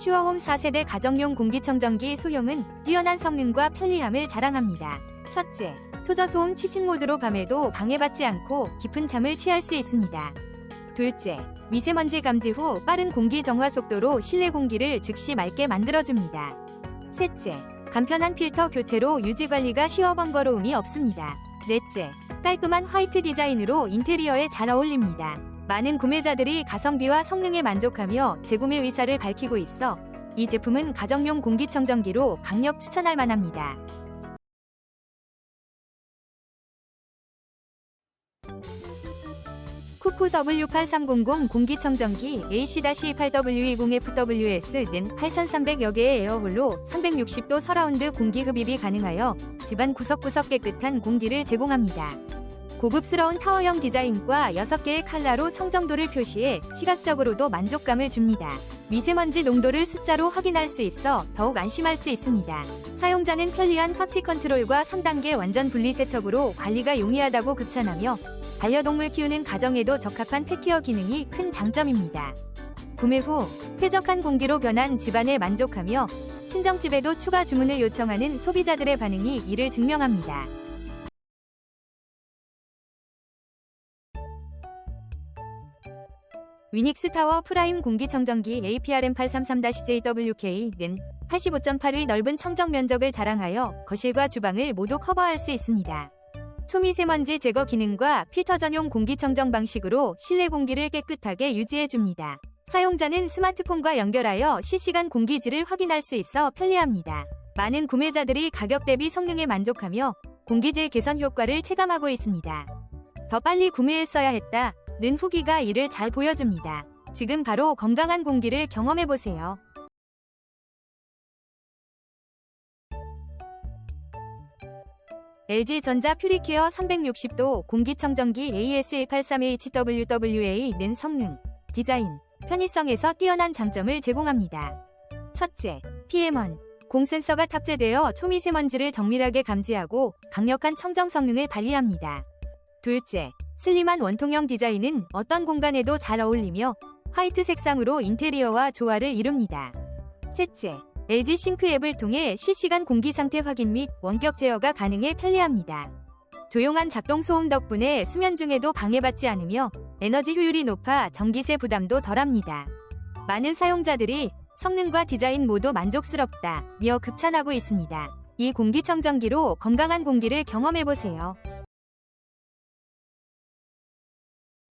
슈어홈 4세대 가정용 공기청정기 소형은 뛰어난 성능과 편리함을 자랑합니다. 첫째, 초저소음 취침 모드로 밤에도 방해받지 않고 깊은 잠을 취할 수 있습니다. 둘째, 미세먼지 감지 후 빠른 공기 정화 속도로 실내 공기를 즉시 맑게 만들어줍니다. 셋째, 간편한 필터 교체로 유지 관리가 쉬워 번거로움이 없습니다. 넷째, 깔끔한 화이트 디자인으로 인테리어에 잘 어울립니다. 많은 구매자들이 가성비와 성능에 만족하며 재구매 의사를 밝히고 있어 이 제품은 가정용 공기청정기로 강력 추천할 만합니다. 쿠쿠 W8300 공기청정기 AC-8W20FWS는 8300여 개의 에어홀로 360도 서라운드 공기 흡입이 가능하여 집안 구석구석 깨끗한 공기를 제공합니다. 고급스러운 타워형 디자인과 6개의 컬러로 청정도를 표시해 시각적으로도 만족감을 줍니다. 미세먼지 농도를 숫자로 확인할 수 있어 더욱 안심할 수 있습니다. 사용자는 편리한 터치 컨트롤과 3단계 완전 분리 세척으로 관리가 용이하다고 극찬하며 반려동물 키우는 가정에도 적합한 펫케어 기능이 큰 장점입니다. 구매 후 쾌적한 공기로 변한 집안에 만족하며 친정집에도 추가 주문을 요청하는 소비자들의 반응이 이를 증명합니다. 위닉스 타워 프라임 공기청정기 APRM833-JWK는 85.8의 넓은 청정 면적을 자랑하여 거실과 주방을 모두 커버할 수 있습니다. 초미세먼지 제거 기능과 필터 전용 공기청정 방식으로 실내 공기를 깨끗하게 유지해줍니다. 사용자는 스마트폰과 연결하여 실시간 공기질을 확인할 수 있어 편리합니다. 많은 구매자들이 가격 대비 성능에 만족하며 공기질 개선 효과를 체감하고 있습니다. 더 빨리 구매했어야 했다. 는 후기가 이를 잘 보여줍니다. 지금 바로 건강한 공기를 경험해보세요. LG전자 퓨리케어 360도 공기청정기 AS183HWWA는 성능, 디자인, 편의성에서 뛰어난 장점을 제공합니다. 첫째, PM1 공센서가 탑재되어 초미세먼지를 정밀하게 감지하고 강력한 청정 성능을 발휘합니다. 둘째, 슬림한 원통형 디자인은 어떤 공간에도 잘 어울리며 화이트 색상으로 인테리어와 조화를 이룹니다. 셋째, LG 싱크 앱을 통해 실시간 공기 상태 확인 및 원격 제어가 가능해 편리합니다. 조용한 작동 소음 덕분에 수면 중에도 방해받지 않으며 에너지 효율이 높아 전기세 부담도 덜합니다. 많은 사용자들이 성능과 디자인 모두 만족스럽다며 극찬하고 있습니다. 이 공기청정기로 건강한 공기를 경험해보세요.